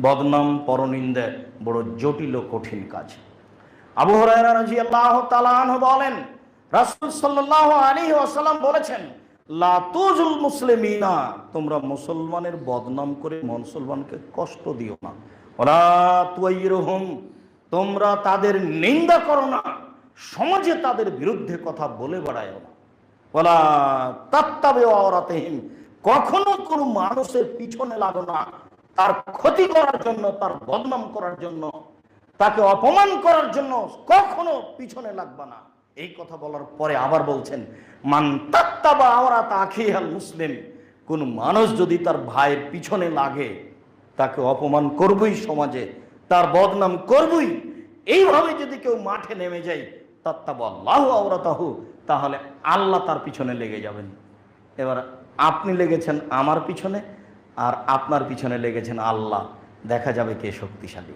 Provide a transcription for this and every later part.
বদনাম, পরনিন্দে, বড় জটিল কঠিন কাজ। আবু তাআলা আনহু বলেন, রাসূল সাল্লাল্লাহু আলাইহি ওয়াসাল্লাম বলেছেন, লা তুজুল মুসলিমিনা তোমরা মুসলমানের বদনাম করে মুসলমানকে কষ্ট দিও না। ওলা তুয়াইরুহুম তোমরা তাদের নিন্দা করো না। সমাজে তাদের বিরুদ্ধে কথা বলে বেড়ায়ও না। বলা তাত্তাবে অরাতেহীন কখনো কোনো মানুষের পিছনে লাগো না। তার ক্ষতি করার জন্য, তার বদনাম করার জন্য, তাকে অপমান করার জন্য কখনো পিছনে লাগবে না। এই কথা বলার পরে আবার বলছেন, মান মুসলিম। কোন মানুষ যদি তার ভাইয়ের পিছনে লাগে, তাকে অপমান করবই সমাজে, তার বদনাম করবই। এইভাবে যদি কেউ মাঠে নেমে যায়, তাত্তাবা আল্লাহ আওরাতাহু, তাহলে আল্লাহ তার পিছনে লেগে যাবেন। এবার আপনি লেগেছেন আমার পিছনে আর আপনার পিছনে লেগেছেন আল্লাহ। দেখা যাবে কে শক্তিশালী।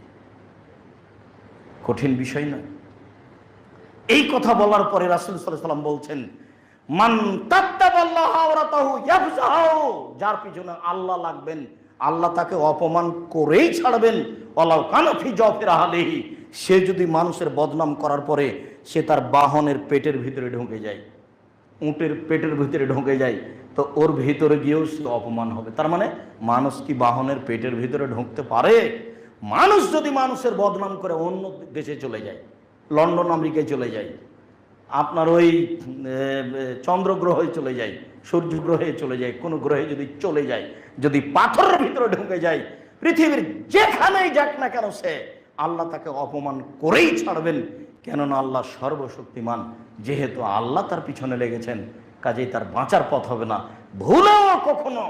কঠিন বিষয় নয়। এই কথা বলার পরে রাসুল সাল্লাম বলছেন যার পিছনে আল্লাহ লাগবেন, আল্লাহ তাকে অপমান করেই ছাড়বেন। ওয়ালাউ কানা ফি জফির আহলিহি। সে যদি মানুষের বদনাম করার পরে সে তার বাহনের পেটের ভিতরে ঢুকে যায়। উটের পেটের ভিতরে ঢুকে যায়, তো ওর ভিতরে গিয়েও সে অপমান হবে। তার মানে মানুষ কি বাহনের পেটের ভিতরে ঢুকতে পারে? মানুষ যদি মানুষের বদনাম করে অন্য দেশে চলে যায়, লন্ডন, আমেরিকায় চলে যায়, আপনার ওই চন্দ্রগ্রহে চলে যায়, সূর্য গ্রহে চলে যায়, কোনো গ্রহে যদি চলে যায়, যদি পাথরের ভিতরে ঢুকে যায়, পৃথিবীর যেখানেই যাক না কেন সে আল্লাহ তাকে অপমান করেই ছাড়বেন। কেননা আল্লাহ সর্বশক্তিমান। যেহেতু আল্লাহ তার পিছনে লেগেছেন, কাজেই তার বাঁচার পথ হবে না। ভুলেও কখনো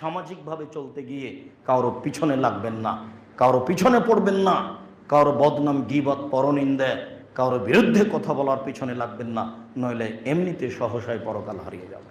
সামাজিকভাবে চলতে গিয়ে কারও পিছনে লাগবেন না, কারও পিছনে পড়বেন না, কারও বদনাম, গিবত, পরনিন্দে, কারও বিরুদ্ধে কথা বলার পিছনে লাগবেন না, নইলে এমনিতে সহসায় পরকাল হারিয়ে যাবে।